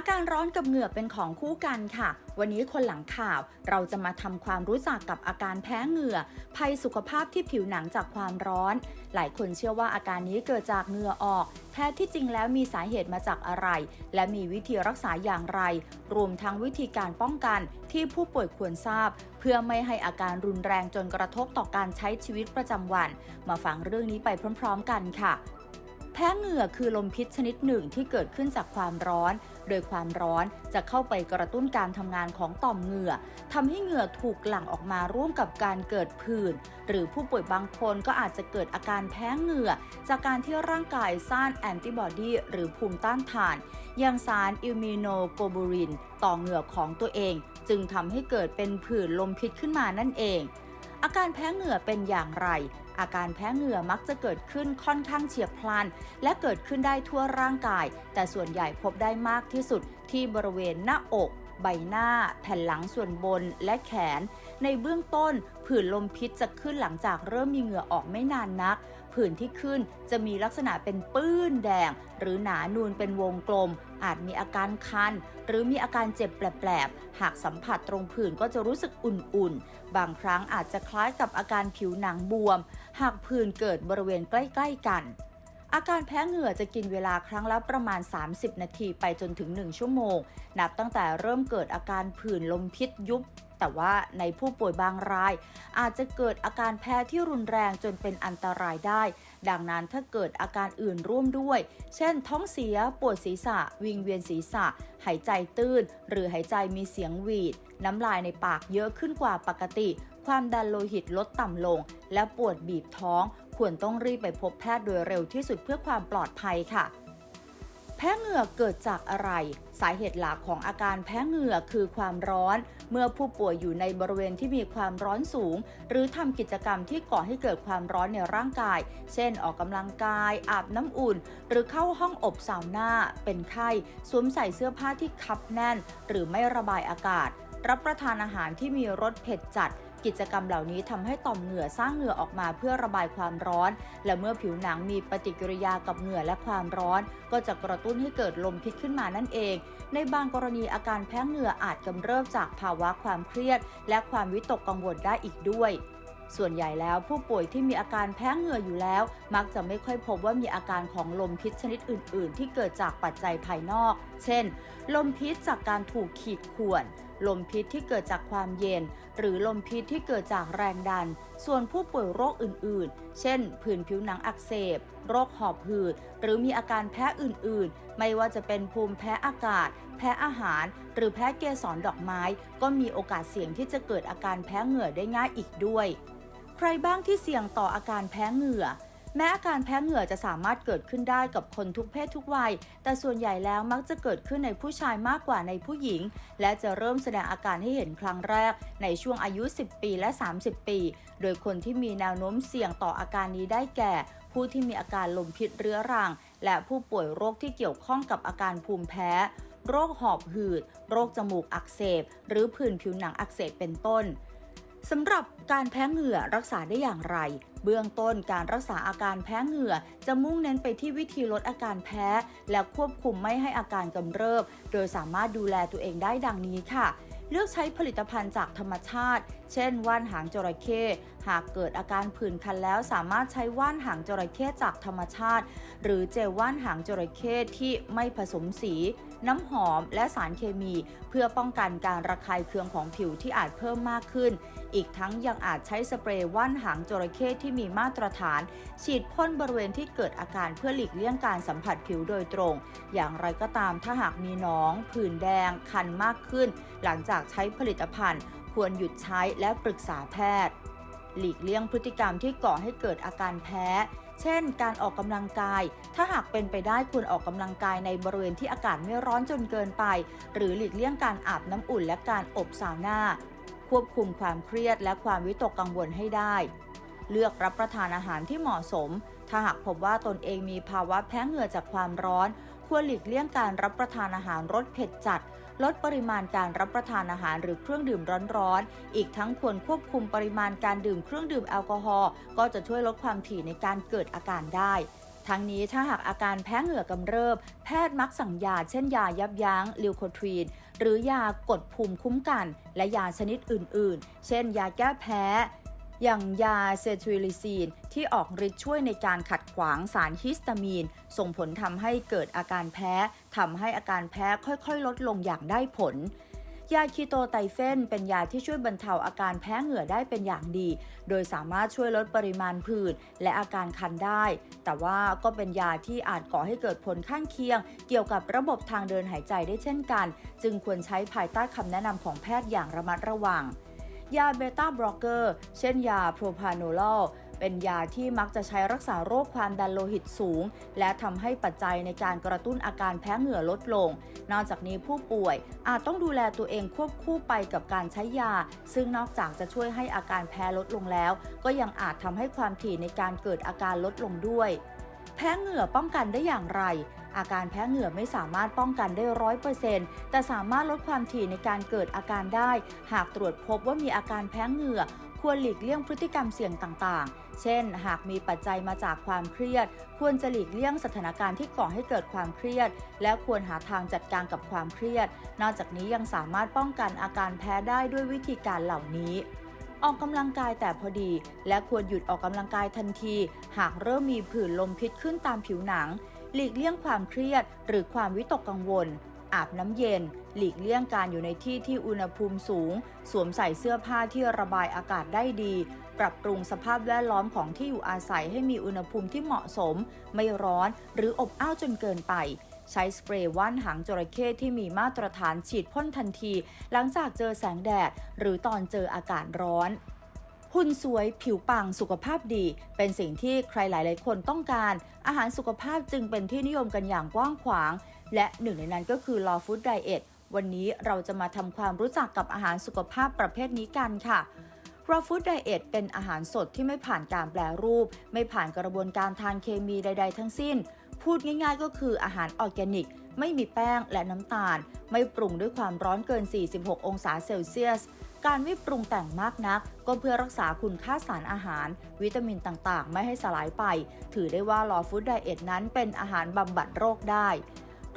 อาการร้อนกับเหงื่อเป็นของคู่กันค่ะ วันนี้คนหลังข่าวเราจะมาทำความรู้จักกับอาการแพ้เหงื่อ ภัยสุขภาพที่ผิวหนังจากความร้อน หลายคนเชื่อว่าอาการนี้เกิดจากเหงื่อออก แท้ที่จริงแล้วมีสาเหตุมาจากอะไร และมีวิธีรักษาอย่างไร รวมทั้งวิธีการป้องกันที่ผู้ป่วยควรทราบ เพื่อไม่ให้อาการรุนแรงจนกระทบต่อการใช้ชีวิตประจำวัน มาฟังเรื่องนี้ไปพร้อม ๆ กันค่ะ แพ้เหงื่อคือลมพิษชนิดหนึ่งที่เกิดขึ้นจากความร้อน โดยความร้อนจะเข้าไปกระตุ้นการทำงานของต่อมเหงื่อทำให้เหงื่อถูกหลั่งออกมาร่วมกับการเกิดผื่น หรือผู้ป่วยบางคนก็อาจจะเกิดอาการแพ้เหงื่อ จากการที่ร่างกายสร้างแอนติบอดีหรือภูมิต้านทานอย่างสารอิมิโนโกบูริน ต่อเหงื่อของตัวเอง จึงทำให้เกิดเป็นผื่นลมพิษขึ้นมานั่นเองอาการแพ้เหงื่อเป็นอย่างไร อาการแพ้เหงื่อมักจะเกิดขึ้นค่อนข้างเฉียบพลัน และเกิดขึ้นได้ทั่วร่างกาย แต่ส่วนใหญ่พบได้มากที่สุดที่บริเวณหน้าอก ใบหน้า แผ่นหลังส่วนบนและแขน ในเบื้องต้นผื่นลมพิษจะขึ้นหลังจากเริ่มมีเหงื่อออกไม่นานนัก ผื่นที่ขึ้นจะมีลักษณะเป็นปื้นแดง หรือหนานูนเป็นวงกลม อาจมีอาการคัน หรือมีอาการเจ็บแปลบๆ หากสัมผัสตรงผื่นก็จะรู้สึกอุ่นๆ บางครั้งอาจจะคล้ายกับอาการผิวหนังบวม หากผื่นเกิดบริเวณใกล้ๆกันอาการแพ้เหงื่อจะกินเวลาครั้งละประมาณ 30 นาทีไปจนถึง 1 ชั่วโมง นับตั้งแต่เริ่มเกิดอาการผื่นลมพิษยุบ แต่ว่าในผู้ป่วยบางราย อาจจะเกิดอาการแพ้ที่รุนแรงจนเป็นอันตรายได้ ดังนั้นถ้าเกิดอาการอื่นร่วมด้วย เช่น ท้องเสีย ปวดศีรษะ วิงเวียนศีรษะ หายใจตื้น หรือหายใจมีเสียงหวีด น้ำลายในปากเยอะขึ้นกว่าปกติ ความดันโลหิตลดต่ำลง และปวดบีบท้อง ควรต้องรีบไปพบแพทย์โดยเร็วที่สุดเพื่อความปลอดภัยค่ะ แพ้เหงื่อเกิดจากอะไร สาเหตุหลักของอาการแพ้เหงื่อคือความร้อน เมื่อผู้ป่วยอยู่ในบริเวณที่มีความร้อนสูง หรือทำกิจกรรมที่ก่อให้เกิดความร้อนในร่างกาย เช่น ออกกำลังกาย อาบน้ำอุ่น หรือเข้าห้องอบซาวน่า เป็นไข้ สวมใส่เสื้อผ้าที่คับแน่น หรือไม่ระบายอากาศ รับประทานอาหารที่มีรสเผ็ดจัด กิจกรรมเหล่านี้ทำให้ต่อมเหงื่อสร้างเหงื่อออกมาเพื่อระบายความร้อน และเมื่อผิวหนังมีปฏิกิริยากับเหงื่อและความร้อน ก็จะกระตุ้นให้เกิดลมพิษขึ้นมานั่นเอง ในบางกรณีอาการแพ้เหงื่ออาจกำเริบจากภาวะความเครียด และความวิตกกังวลได้อีกด้วย ส่วนใหญ่แล้วผู้ป่วยที่มีอาการแพ้เหงื่ออยู่แล้ว มักจะไม่ค่อยพบว่ามีอาการของลมพิษชนิดอื่น ๆ ที่เกิดจากปัจจัยภายนอก เช่น ลมพิษจากการถูกขีดข่วนลมพิษที่เกิดจากความเย็น หรือลมพิษที่เกิดจากแรงดัน ส่วนผู้ป่วยโรคอื่น ๆ เช่น ผื่นผิวหนังอักเสบ โรคหอบหืด หรือมีอาการแพ้อื่น ๆ ไม่ว่าจะเป็นภูมิแพ้อากาศ แพ้อาหาร หรือแพ้เกสรดอกไม้ ก็มีโอกาสเสี่ยงที่จะเกิดอาการแพ้เหงื่อได้ง่ายอีกด้วย ใครบ้างที่เสี่ยงต่ออาการแพ้เหงื่อ แม้อาการแพ้เหงื่อจะสามารถเกิดขึ้นได้กับคนทุกเพศทุกวัย แต่ส่วนใหญ่แล้วมักจะเกิดขึ้นในผู้ชายมากกว่าในผู้หญิง และจะเริ่มแสดงอาการให้เห็นครั้งแรก ในช่วงอายุ 10 ปีและ 30 ปี โดยคนที่มีแนวโน้มเสี่ยงต่ออาการนี้ได้แก่ ผู้ที่มีอาการลมพิษเรื้อรัง และผู้ป่วยโรคที่เกี่ยวข้องกับอาการภูมิแพ้โรคหอบหืด โรคจมูกอักเสบ หรือผื่นผิวหนังอักเสบเป็นต้น สำหรับการแพ้เหงื่อรักษาได้อย่างไร เบื้องต้นการรักษาอาการแพ้เหงื่อ จะมุ่งเน้นไปที่วิธีลดอาการแพ้ และควบคุมไม่ให้อาการกำเริบ โดยสามารถดูแลตัวเองได้ดังนี้ค่ะ เลือกใช้ผลิตภัณฑ์จากธรรมชาติ เช่น ว่านหางจระเข้หากเกิดอาการผื่นคันแล้วสามารถใช้ว่านหางจระเข้จากธรรมชาติ หรือเจลว่านหางจระเข้ที่ไม่ผสมสี น้ำหอมและสารเคมี เพื่อป้องกันการระคายเคืองของผิวที่อาจเพิ่มมากขึ้น อีกทั้งยังอาจใช้สเปรย์ว่านหางจระเข้ที่มีมาตรฐาน ฉีดพ่นบริเวณที่เกิดอาการเพื่อหลีกเลี่ยงการสัมผัสผิวโดยตรง อย่างไรก็ตามถ้าหากมีหนอง ผื่นแดง คันมากขึ้น หลังจากใช้ผลิตภัณฑ์ ควรหยุดใช้และปรึกษาแพทย์ หลีกเลี่ยงพฤติกรรมที่ก่อให้เกิดอาการแพ้เช่น การออกกำลังกาย ถ้าหากเป็นไปได้ควรออกกำลังกายในบริเวณที่อากาศไม่ร้อนจนเกินไป หรือหลีกเลี่ยงการอาบน้ำอุ่นและการอบซาวน่า ควบคุมความเครียดและความวิตกกังวลให้ได้ เลือกรับประทานอาหารที่เหมาะสม ถ้าหากพบว่าตนเองมีภาวะแพ้เหงื่อจากความร้อน ควรหลีกเลี่ยงการรับประทานอาหารรสเผ็ดจัด ลดปริมาณการรับประทานอาหารหรือเครื่องดื่มร้อนๆ อีกทั้งควรควบคุมปริมาณการดื่มเครื่องดื่มแอลกอฮอล์ก็จะช่วยลดความถี่ในการเกิดอาการได้ ทั้งนี้ถ้าหากอาการแพ้เหงื่อกำเริบ แพทย์มักสั่งยาเช่นยายับยั้งลิวโคทรีน หรือยากดภูมิคุ้มกัน และยาชนิดอื่น ๆ เช่น ยาแก้แพ้ อย่างยาเซทริลิซีน ที่ออกฤทธิ์ช่วยในการขัดขวางสารฮิสตามีน ส่งผลทำให้เกิดอาการแพ้ทำให้อาการแพ้ค่อย ๆ ลดลงอย่างได้ผล ยาคีโตไตเฟนเป็นยาที่ช่วยบรรเทาอาการแพ้เหงื่อได้เป็นอย่างดี โดยสามารถช่วยลดปริมาณผื่นและอาการคันได้ แต่ว่าก็เป็นยาที่อาจก่อให้เกิดผลข้างเคียง เกี่ยวกับระบบทางเดินหายใจได้เช่นกัน จึงควรใช้ภายใต้คำแนะนำของแพทย์อย่างระมัดระวัง ยาเบต้าบล็อกเกอร์ เช่นยาโพรพาโนลอล เป็นยาที่มักจะใช้รักษาโรคความดันโลหิตสูง และทำให้ปัจจัยในการกระตุ้นอาการแพ้เหงื่อลดลง นอกจากนี้ผู้ป่วยอาจต้องดูแลตัวเองควบคู่ไปกับการใช้ยา ซึ่งนอกจากจะช่วยให้อาการแพ้ลดลงแล้ว ก็ยังอาจทำให้ความถี่ในการเกิดอาการลดลงด้วย แพ้เหงื่อป้องกันได้อย่างไรอาการแพ้เหงื่อไม่สามารถป้องกันได้ร้อยเปอร์เซ็นต์แต่สามารถลดความถี่ในการเกิดอาการได้ หากตรวจพบว่ามีอาการแพ้เหงื่อ ควรหลีกเลี่ยงพฤติกรรมเสี่ยงต่างๆ เช่น หากมีปัจจัยมาจากความเครียด ควรจะหลีกเลี่ยงสถานการณ์ที่ก่อให้เกิดความเครียด และควรหาทางจัดการกับความเครียด นอกจากนี้ยังสามารถป้องกันอาการแพ้ได้ด้วยวิธีการเหล่านี้ออกกำลังกายแต่พอดี และควรหยุดออกกำลังกายทันที หากเริ่มมีผื่นลมพิษขึ้นตามผิวหนัง หลีกเลี่ยงความเครียด หรือความวิตกกังวล อาบน้ำเย็น หลีกเลี่ยงการอยู่ในที่ที่อุณหภูมิสูง สวมใส่เสื้อผ้าที่ระบายอากาศได้ดี ปรับปรุงสภาพแวดล้อมของที่อยู่อาศัยให้มีอุณหภูมิที่เหมาะสม ไม่ร้อนหรืออบอ้าวจนเกินไปใช้สเปรย์ว่านหางจระเข้ที่มีมาตรฐานฉีดพ่นทันที หลังจากเจอแสงแดด หรือตอนเจออากาศร้อน หุ่นสวยผิวปังสุขภาพดี เป็นสิ่งที่ใครหลาย ๆ คนต้องการ อาหารสุขภาพจึงเป็นที่นิยมกันอย่างกว้างขวาง และหนึ่งในนั้นก็คือ Raw Food Diet วันนี้เราจะมาทำความรู้จักกับอาหารสุขภาพประเภทนี้กันค่ะ Raw Food Diet เป็นอาหารสดที่ไม่ผ่านการแปลรูป ไม่ผ่านกระบวนการทางเคมีใด ๆ ทั้งสิ้น พูดง่ายๆ ก็คืออาหารออร์แกนิก ไม่มีแป้งและน้ำตาล ไม่ปรุงด้วยความร้อนเกิน 46 องศาเซลเซียสการไม่ปรุงแต่งมากนัก ก็เพื่อรักษาคุณค่าสารอาหาร วิตามินต่างๆ ไม่ให้สลายไป ถือได้ว่า Raw Food Diet นั้นเป็นอาหารบำบัดโรคได้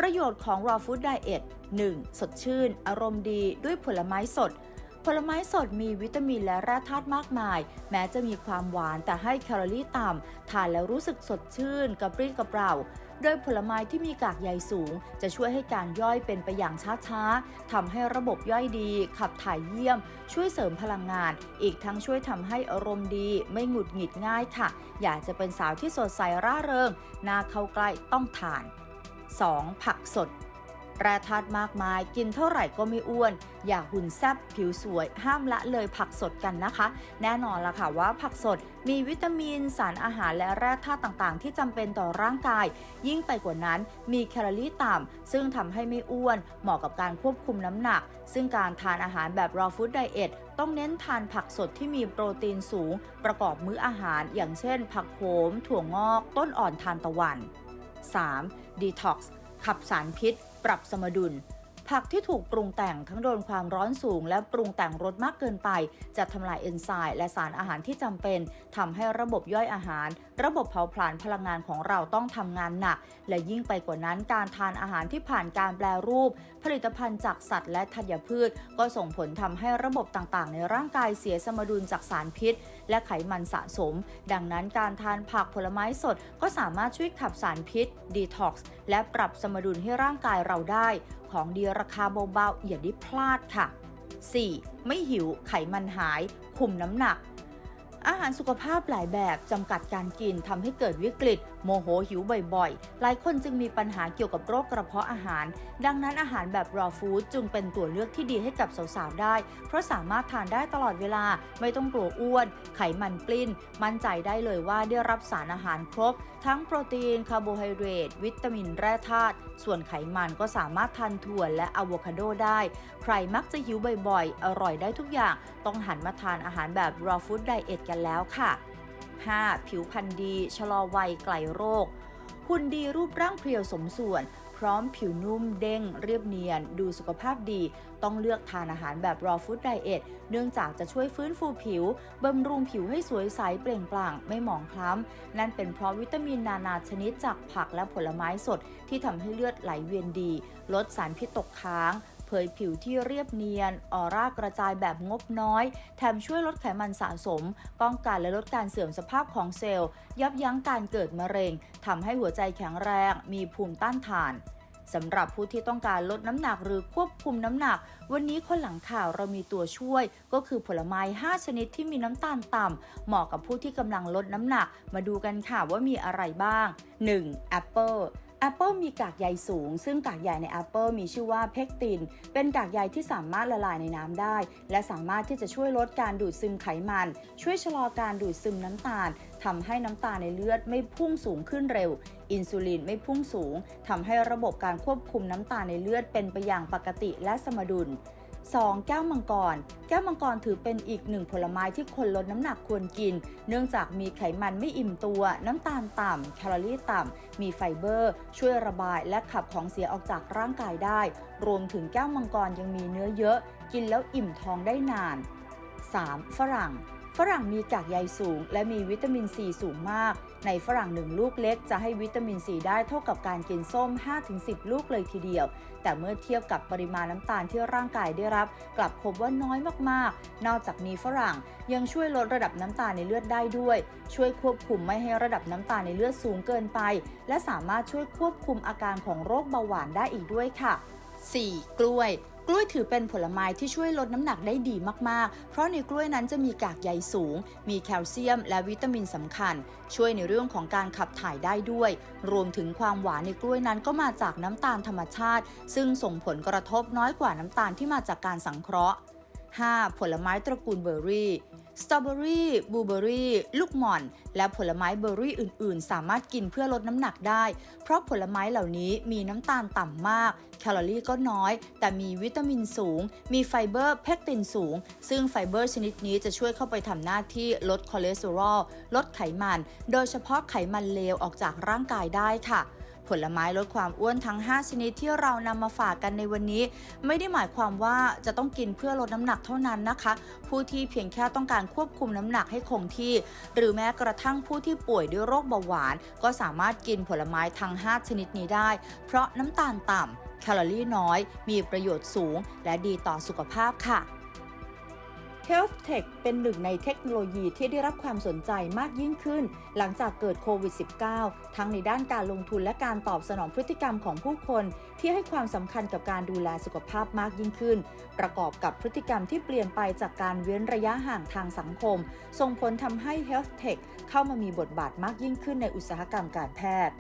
ประโยชน์ของ Raw Food Diet 1. สดชื่น อารมณ์ดีด้วยผลไม้สด ผลไม้สดมีวิตามินและแร่ธาตุมากมาย แม้จะมีความหวานแต่ให้แคลอรี่ต่ำทานแล้วรู้สึกสดชื่น กระปรี้กระเปร่าโดยผลไม้ที่มีกากใยสูง จะช่วยให้การย่อยเป็นไปอย่างช้าๆทำให้ระบบย่อยดี ขับถ่ายเยี่ยม ช่วยเสริมพลังงาน อีกทั้งช่วยทำให้อารมณ์ดี ไม่หงุดหงิดง่ายค่ะ อยากจะเป็นสาวที่สดใสร่าเริงน่าเข้าใกล้ต้องทาน 2. ผักสดแร่ธาตุมากมาย กินเท่าไหร่ก็ไม่อ้วน อยากหุ่นแซ่บผิวสวย ห้ามละเลยผักสดกันนะคะ แน่นอนละค่ะว่าผักสดมีวิตามินสารอาหารและแร่ธาตุต่างๆ ที่จำเป็นต่อร่างกาย ยิ่งไปกว่านั้นมีแคลอรี่ต่ำซึ่งทำให้ไม่อ้วน เหมาะกับการควบคุมน้ำหนัก ซึ่งการทานอาหารแบบ raw food diet ต้องเน้นทานผักสดที่มีโปรตีนสูง ประกอบมื้ออาหาร อย่างเช่น ผักโขมถั่วงอก ต้นอ่อนทานตะวัน 3. Detox ขับสารพิษ ปรับสมดุล ผักที่ถูกปรุงแต่งทั้งโดนความร้อนสูง และปรุงแต่งรสมากเกินไป จะทำลายเอนไซม์และสารอาหารที่จำเป็นทำให้ระบบย่อยอาหาร ระบบเผาผลาญพลังงานของเราต้องทำงานหนัก และยิ่งไปกว่านั้นการทานอาหารที่ผ่านการแปลรูป ผลิตภัณฑ์จากสัตว์และธัญพืช ก็ส่งผลทำให้ระบบต่างๆ ในร่างกายเสียสมดุลจากสารพิษ และไขมันสะสม ดังนั้นการทานผักผลไม้สดก็สามารถช่วยขับสารพิษดีท็อกซ์และปรับสมดุลให้ร่างกายเราได้ ของดีราคาเบาๆอย่าได้พลาดค่ะ 4. ไม่หิวไขมันหาย คุมน้ำหนัก อาหารสุขภาพหลายแบบจำกัดการกินทำให้เกิดวิกฤต โมโหหิวบ่อยๆ หลายคนจึงมีปัญหาเกี่ยวกับโรคกระเพาะอาหาร ดังนั้นอาหารแบบ raw food จึงเป็นตัวเลือกที่ดีให้กับสาวๆ ได้ เพราะสามารถทานได้ตลอดเวลา ไม่ต้องกลัวอ้วน ไขมันปลิ้น มั่นใจได้เลยว่าได้รับสารอาหารครบ ทั้งโปรตีน คาร์โบไฮเดรต วิตามินแร่ธาตุ ส่วนไขมันก็สามารถทานถั่วและอะโวคาโดได้ ใครมักจะหิวบ่อยๆ อร่อยได้ทุกอย่าง ต้องหันมาทานอาหารแบบ raw food diet กันแล้วค่ะ 5. ผิวพรรณดี ชะลอวัยไกลโรค หุ่นดีรูปร่างเพรียวสมส่วน พร้อมผิวนุ่มเด้ง เรียบเนียน ดูสุขภาพดี ต้องเลือกทานอาหารแบบ raw food diet เนื่องจากจะช่วยฟื้นฟูผิว บำรุงผิวให้สวยใสเปล่งปลั่งไม่หมองคล้ำ นั่นเป็นเพราะวิตามินนานาชนิดจากผักและผลไม้สดที่ทำให้เลือดไหลเวียนดี ลดสารพิษตกค้าง ผยผิวที่เรียบเนียน ออร่ากระจายแบบงบน้อย แถมช่วยลดไขมันสะสม ป้องกันและลดการเสื่อมสภาพของเซลล์ ยับยั้งการเกิดมะเร็งทำให้หัวใจแข็งแรง มีภูมิต้านทานสำหรับผู้ที่ต้องการลดน้ำหนักหรือควบคุมน้ำหนัก วันนี้คนหลังข่าวเรามีตัวช่วย ก็คือผลไม้ 5 ชนิดที่มีน้ำตาลต่ำเหมาะกับผู้ที่กำลังลดน้ำหนัก มาดูกันค่ะว่ามีอะไรบ้าง 1. แอปเปิล แอปเปิลมีกากใยสูง ซึ่งกากใยในแอปเปิลมีชื่อว่าเพกติน เป็นกากใยที่สามารถละลายในน้ำได้ และสามารถที่จะช่วยลดการดูดซึมไขมัน ช่วยชะลอการดูดซึมน้ำตาลทำให้น้ำตาลในเลือดไม่พุ่งสูงขึ้นเร็ว อินซูลินไม่พุ่งสูงทำให้ระบบการควบคุมน้ำตาลในเลือดเป็นไปอย่างปกติและสมดุล 2. แก้วมังกร แก้วมังกรถือเป็นอีกหนึ่งผลไม้ที่คนลดน้ำหนักควรกิน เนื่องจากมีไขมันไม่อิ่มตัว น้ำตาลต่ำแคลอรี่ต่ำ มีไฟเบอร์ ช่วยระบายและขับของเสียออกจากร่างกายได้ รวมถึงแก้วมังกรยังมีเนื้อเยอะ กินแล้วอิ่มท้องได้นาน 3. ฝรั่ง ฝรั่งมีกากใยสูง และมีวิตามินซีสูงมาก ในฝรั่งหนึ่งลูกเล็กจะให้วิตามินซีได้เท่ากับการกินส้ม 5-10 ลูกเลยทีเดียว แต่เมื่อเทียบกับปริมาณน้ำตาลที่ร่างกายได้รับ กลับพบว่าน้อยมากๆ นอกจากนี้ฝรั่งยังช่วยลดระดับน้ำตาลในเลือดได้ด้วย ช่วยควบคุมไม่ให้ระดับน้ำตาลในเลือดสูงเกินไป และสามารถช่วยควบคุมอาการของโรคเบาหวานได้อีกด้วยค่ะ 4. กล้วย กล้วยถือเป็นผลไม้ที่ช่วยลดน้ำหนักได้ดีมากๆ เพราะในกล้วยนั้นจะมีกากใยสูง มีแคลเซียม และวิตามินสำคัญ ช่วยในเรื่องของการขับถ่ายได้ด้วย รวมถึงความหวานในกล้วยนั้นก็มาจากน้ำตาลธรรมชาติ ซึ่งส่งผลกระทบน้อยกว่าน้ำตาลที่มาจากการสังเคราะห์ 5. ผลไม้ตระกูลเบอร์รี่ สตรอเบอรี่บลูเบอรี่ลูกหม่อน และผลไม้เบอร์รี่อื่น ๆ สามารถกินเพื่อลดน้ำหนักได้ เพราะผลไม้เหล่านี้มีน้ำตาลต่ำมาก แคลอรี่ก็น้อย แต่มีวิตามินสูง มีไฟเบอร์เพกตินสูง ซึ่งไฟเบอร์ชนิดนี้จะช่วยเข้าไปทำหน้าที่ลดคอเลสเตอรอล ลดไขมัน โดยเฉพาะไขมันเลวออกจากร่างกายได้ค่ะ ผลไม้ลดความอ้วนทั้ง 5 ชนิดที่เรานำมาฝากกันในวันนี้ ไม่ได้หมายความว่าจะต้องกินเพื่อลดน้ำหนักเท่านั้นนะคะ ผู้ที่เพียงแค่ต้องการควบคุมน้ำหนักให้คงที่ หรือแม้กระทั่งผู้ที่ป่วยด้วยโรคเบาหวาน ก็สามารถกินผลไม้ทั้ง 5 ชนิดนี้ได้ เพราะน้ำตาลต่ำแคลอรี่น้อย มีประโยชน์สูง และดีต่อสุขภาพค่ะ Health Tech เป็นหนึ่งในเทคโนโลยีที่ได้รับความสนใจมากยิ่งขึ้น หลังจากเกิดโควิด -19 ทั้งในด้านการลงทุนและการตอบสนองพฤติกรรมของผู้คน ที่ให้ความสำคัญกับการดูแลสุขภาพมากยิ่งขึ้น ประกอบกับพฤติกรรมที่เปลี่ยนไปจากการเว้นระยะห่างทางสังคม ส่งผลทำให้ Health Tech เข้ามามีบทบาทมากยิ่งขึ้นในอุตสาหกรรมการแพทย์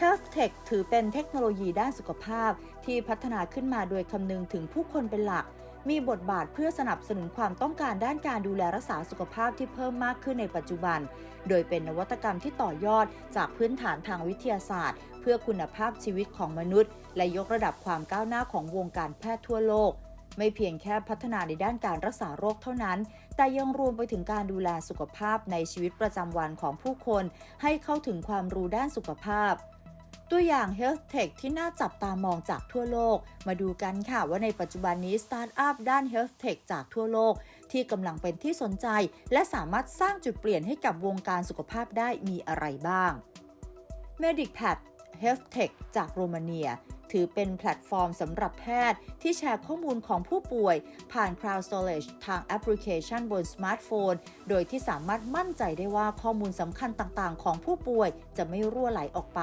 Health Tech ถือเป็นเทคโนโลยีด้านสุขภาพ ที่พัฒนาขึ้นมาโดยคำนึงถึงผู้คนเป็นหลัก มีบทบาทเพื่อสนับสนุนความต้องการด้านการดูแลรักษาสุขภาพที่เพิ่มมากขึ้นในปัจจุบัน โดยเป็นนวัตกรรมที่ต่อยอดจากพื้นฐานทางวิทยาศาสตร์ เพื่อคุณภาพชีวิตของมนุษย์ และยกระดับความก้าวหน้าของวงการแพทย์ทั่วโลกไม่เพียงแค่พัฒนาในด้านการรักษาโรคเท่านั้น แต่ยังรวมไปถึงการดูแลสุขภาพในชีวิตประจำวันของผู้คน ให้เข้าถึงความรู้ด้านสุขภาพ ตัวอย่าง Health Tech ที่น่าจับตามองจากทั่วโลก มาดูกันค่ะว่าในปัจจุบันนี้สตาร์ทอัพด้าน Health Tech จากทั่วโลก ที่กำลังเป็นที่สนใจ และสามารถสร้างจุดเปลี่ยนให้กับวงการสุขภาพได้มีอะไรบ้าง MedicPad Health Tech จากโรมาเนียถือเป็นแพลตฟอร์มสำหรับแพทย์ ที่แชร์ข้อมูลของผู้ป่วย ผ่าน Cloud Storage ทางแอปพลิเคชันบนสมาร์ทโฟน โดยที่สามารถมั่นใจได้ว่าข้อมูลสำคัญต่างๆ ของผู้ป่วยจะไม่รั่วไหลออกไป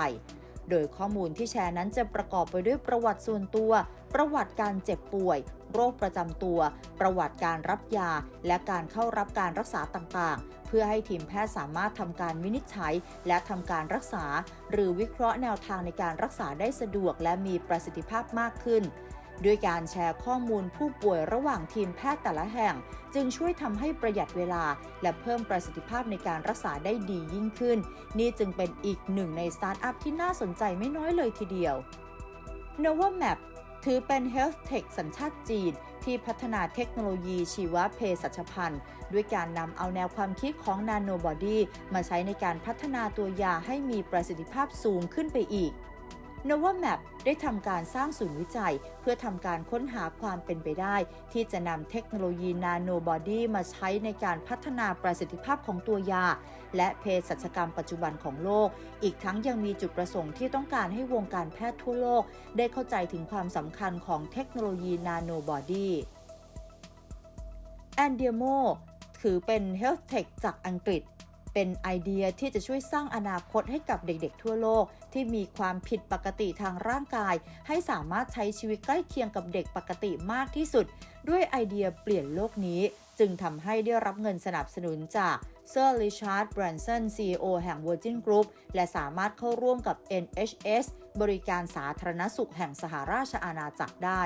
โดยข้อมูลที่แชร์นั้นจะประกอบไปด้วยประวัติส่วนตัว ประวัติการเจ็บป่วย โรคประจำตัว ประวัติการรับยา และการเข้ารับการรักษาต่างๆ เพื่อให้ทีมแพทย์สามารถทำการวินิจฉัย และทำการรักษา หรือวิเคราะห์แนวทางในการรักษาได้สะดวกและมีประสิทธิภาพมากขึ้น ด้วยการแชร์ข้อมูลผู้ป่วยระหว่างทีมแพทย์แต่ละแห่ง จึงช่วยทำให้ประหยัดเวลา และเพิ่มประสิทธิภาพในการรักษาได้ดียิ่งขึ้น นี่จึงเป็นอีกหนึ่งในสตาร์ทอัพที่น่าสนใจไม่น้อยเลยทีเดียว Nova Map ถือเป็น Health Tech สัญชาติจีน ที่พัฒนาเทคโนโลยีชีวเภสัชพันธ์ ด้วยการนำเอาแนวความคิดของ Nano Body มาใช้ในการพัฒนาตัวยาให้มีประสิทธิภาพสูงขึ้นไปอีก Novamap ได้ทำการสร้างศูนย์วิจัย เพื่อทำการค้นหาความเป็นไปได้ ที่จะนำเทคโนโลยี Nano Body มาใช้ในการพัฒนาประสิทธิภาพของตัวยา และเภสัชกรรมปัจจุบันของโลก อีกทั้งยังมีจุดประสงค์ที่ต้องการให้วงการแพทย์ทั่วโลก ได้เข้าใจถึงความสำคัญของเทคโนโลยี Nano Body แอนเดียโมถือเป็น Health Tech จากอังกฤษ เป็นไอเดียที่จะช่วยสร้างอนาคตให้กับเด็กๆ ทั่วโลก ที่มีความผิดปกติทางร่างกาย ให้สามารถใช้ชีวิตใกล้เคียงกับเด็กปกติมากที่สุด ด้วยไอเดียเปลี่ยนโลกนี้ จึงทำให้ได้รับเงินสนับสนุนจากเซอร์ริชาร์ดแบรนสัน CEO แห่ง Virgin Group และสามารถเข้าร่วมกับ NHS บริการสาธารณสุขแห่งสหราชอาณาจักรได้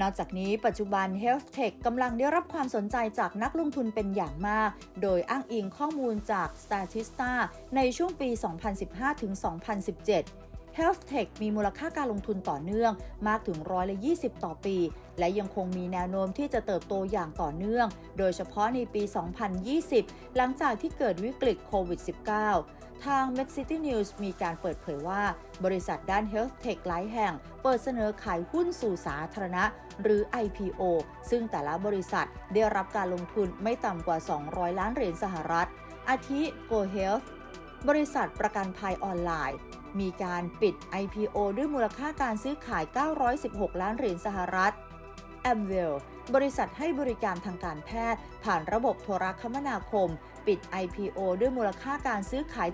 นอกจากนี้ปัจจุบัน Health Tech กำลังได้รับความสนใจจากนักลงทุนเป็นอย่างมาก โดยอ้างอิงข้อมูลจาก Statista ในช่วงปี 2015-2017 Health Tech มีมูลค่าการลงทุนต่อเนื่องมากถึงร้อยละ 20 ต่อปี และยังคงมีแนวโน้มที่จะเติบโตอย่างต่อเนื่อง โดยเฉพาะในปี 2020 หลังจากที่เกิดวิกฤตโควิด -19 ทาง Med City News มีการเปิดเผยว่า บริษัทด้าน Health Tech หลายแห่ง เปิดเสนอขายหุ้นสู่สาธารณะ หรือ IPO ซึ่งแต่ละบริษัทได้รับการลงทุนไม่ต่ำกว่า 200 ล้านเหรียญสหรัฐ อาทิ Go Health บริษัทประกันภัยออนไลน์ มีการปิด IPO ด้วยมูลค่าการซื้อขาย 916 ล้านเหรียญสหรัฐ a m w e l l บริษัทให้บริการทางการแพทย์ ผ่านระบบโทรคมนาคม ปิด IPO ด้วยมูลค่าการซื้อขาย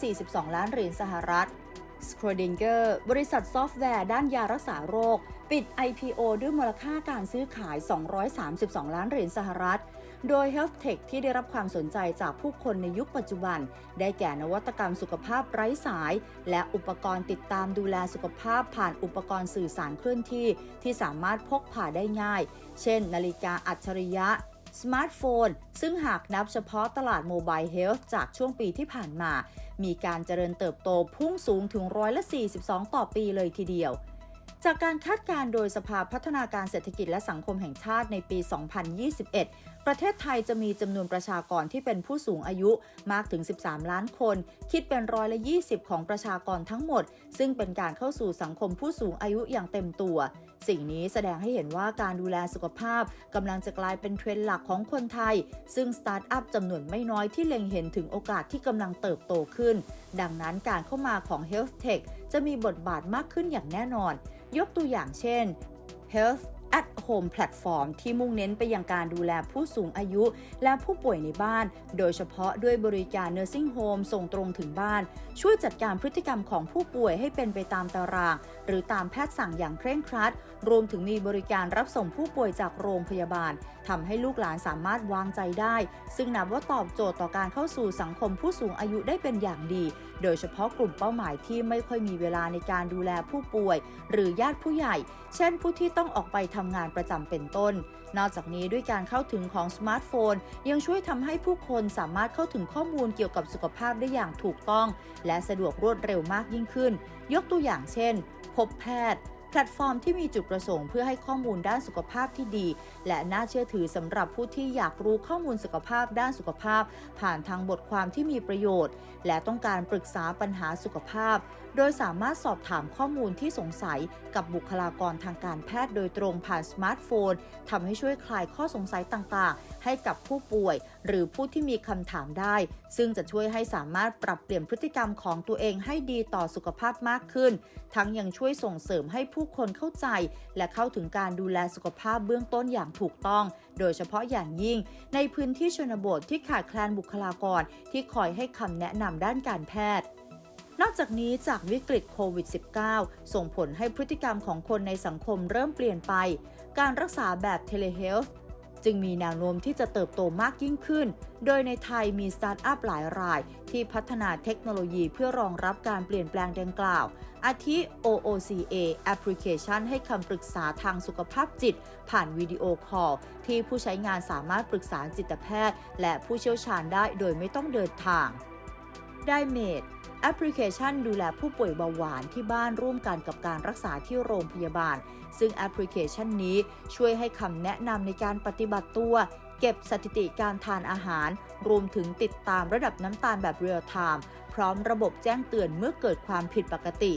742 ล้านเหรียญสหรัฐ Schrödinger บริษัทซอฟต์แวร์ด้านยารักษาโรค ปิด IPO ด้วยมูลค่าการซื้อขาย 232 ล้านเหรียญสหรัฐ โดย Health Tech ที่ได้รับความสนใจจากผู้คนในยุคปัจจุบัน ได้แก่นวัตกรรมสุขภาพไร้สาย และอุปกรณ์ติดตามดูแลสุขภาพผ่านอุปกรณ์สื่อสารเคลื่อนที่ ที่สามารถพกพาได้ง่าย เช่น นาฬิกาอัจฉริยะ สมาร์ทโฟน ซึ่งหากนับเฉพาะตลาดโมบายเฮลท์จากช่วงปีที่ผ่านมา มีการเจริญเติบโตพุ่งสูงถึงร้อยละ 42 ต่อปีเลยทีเดียว จากการคาดการณ์โดยสภาพัฒนาการเศรษฐกิจและสังคมแห่งชาติในปี 2021 ประเทศไทยจะมีจำนวนประชากรที่เป็นผู้สูงอายุมากถึง 13 ล้านคน คิดเป็นร้อยละ 20 ของประชากรทั้งหมด ซึ่งเป็นการเข้าสู่สังคมผู้สูงอายุอย่างเต็มตัว สิ่งนี้แสดงให้เห็นว่าการดูแลสุขภาพกำลังจะกลายเป็นเทรนด์หลักของคนไทย ซึ่งสตาร์ทอัพจำนวนไม่น้อยที่เล็งเห็นถึงโอกาสที่กำลังเติบโตขึ้น ดังนั้นการเข้ามาของ Health Tech จะมีบทบาทมากขึ้นอย่างแน่นอน ยกตัวอย่างเช่น Health at Home Platform ที่มุ่งเน้นไปยังการดูแลผู้สูงอายุ และผู้ป่วยในบ้าน โดยเฉพาะด้วยบริการ Nursing Home ส่งตรงถึงบ้าน ช่วยจัดการพฤติกรรมของผู้ป่วยให้เป็นไปตามตาราง หรือตามแพทย์สั่งอย่างเคร่งครัด รวมถึงมีบริการรับส่งผู้ป่วยจากโรงพยาบาลทำให้ลูกหลานสามารถวางใจได้ ซึ่งนับว่าตอบโจทย์ต่อการเข้าสู่สังคมผู้สูงอายุได้เป็นอย่างดี โดยเฉพาะกลุ่มเป้าหมายที่ไม่ค่อยมีเวลาในการดูแลผู้ป่วย หรือญาติผู้ใหญ่ เช่นผู้ที่ต้องออกไปทำงานประจำเป็นต้น นอกจากนี้ด้วยการเข้าถึงของสมาร์ทโฟน ยังช่วยทำให้ผู้คนสามารถเข้าถึงข้อมูลเกี่ยวกับสุขภาพได้อย่างถูกต้อง และสะดวกรวดเร็วมากยิ่งขึ้น ยกตัวอย่างเช่น พบแพทย์แพลตฟอร์มที่มีจุดประสงค์เพื่อให้ข้อมูลด้านสุขภาพที่ดี และน่าเชื่อถือสำหรับผู้ที่อยากรู้ข้อมูลสุขภาพด้านสุขภาพ ผ่านทางบทความที่มีประโยชน์ และต้องการปรึกษาปัญหาสุขภาพ โดยสามารถสอบถามข้อมูลที่สงสัยกับบุคลากรทางการแพทย์โดยตรงผ่านสมาร์ทโฟนทำให้ช่วยคลายข้อสงสัยต่างๆ ให้กับผู้ป่วย หรือผู้ที่มีคำถามได้ ซึ่งจะช่วยให้สามารถปรับเปลี่ยนพฤติกรรมของตัวเองให้ดีต่อสุขภาพมากขึ้น ทั้งยังช่วยส่งเสริมให้ผู้คนเข้าใจ และเข้าถึงการดูแลสุขภาพเบื้องต้นอย่างถูกต้อง โดยเฉพาะอย่างยิ่ง ในพื้นที่ชนบทที่ขาดแคลนบุคลากรที่คอยให้คำแนะนำด้านการแพทย์ นอกจากนี้จากวิกฤตโควิด -19 ส่งผลให้พฤติกรรมของคนในสังคมเริ่มเปลี่ยนไป การรักษาแบบเทเลเฮลท์จึงมีแนวโน้มที่จะเติบโตมากยิ่งขึ้น โดยในไทยมีสตาร์ทอัพหลายราย ที่พัฒนาเทคโนโลยีเพื่อรองรับการเปลี่ยนแปลงดังกล่าว อาทิ OOCA แอปพลิเคชันให้คำปรึกษาทางสุขภาพจิต ผ่านวิดีโอคอล ที่ผู้ใช้งานสามารถปรึกษาจิตแพทย์ และผู้เชี่ยวชาญได้โดยไม่ต้องเดินทาง ได้เมดแอปพลิเคชันดูแลผู้ป่วยเบาหวานที่บ้านร่วมกันกับการรักษาที่โรงพยาบาล ซึ่งแอปพลิเคชันนี้ช่วยให้คำแนะนำในการปฏิบัติตัว เก็บสถิติการทานอาหาร รวมถึงติดตามระดับน้ำตาลแบบเรียลไทม์พร้อมระบบแจ้งเตือนเมื่อเกิดความผิดปกติ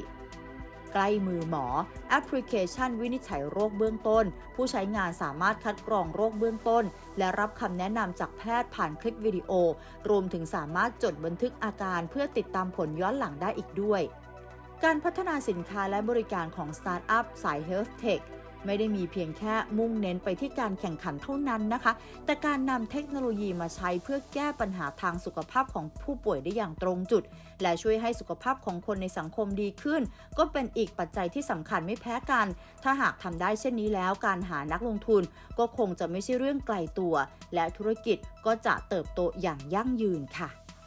ใกล้มือหมอ แอปพลิเคชันวินิจฉัยโรคเบื้องต้น ผู้ใช้งานสามารถคัดกรองโรคเบื้องต้น และรับคำแนะนำจากแพทย์ผ่านคลิปวิดีโอ รวมถึงสามารถจดบันทึกอาการเพื่อติดตามผลย้อนหลังได้อีกด้วย การพัฒนาสินค้าและบริการของสตาร์ทอัพสาย Health Tech ไม่ได้มีเพียงแค่มุ่งเน้นไปที่การแข่งขันเท่านั้นนะคะ แต่การนำเทคโนโลยีมาใช้เพื่อแก้ปัญหาทางสุขภาพของผู้ป่วยได้อย่างตรงจุด และช่วยให้สุขภาพของคนในสังคมดีขึ้น ก็เป็นอีกปัจจัยที่สำคัญไม่แพ้กัน ถ้าหากทำได้เช่นนี้แล้ว การหานักลงทุน ก็คงจะไม่ใช่เรื่องไกลตัว และธุรกิจก็จะเติบโตอย่างยั่งยืนค่ะ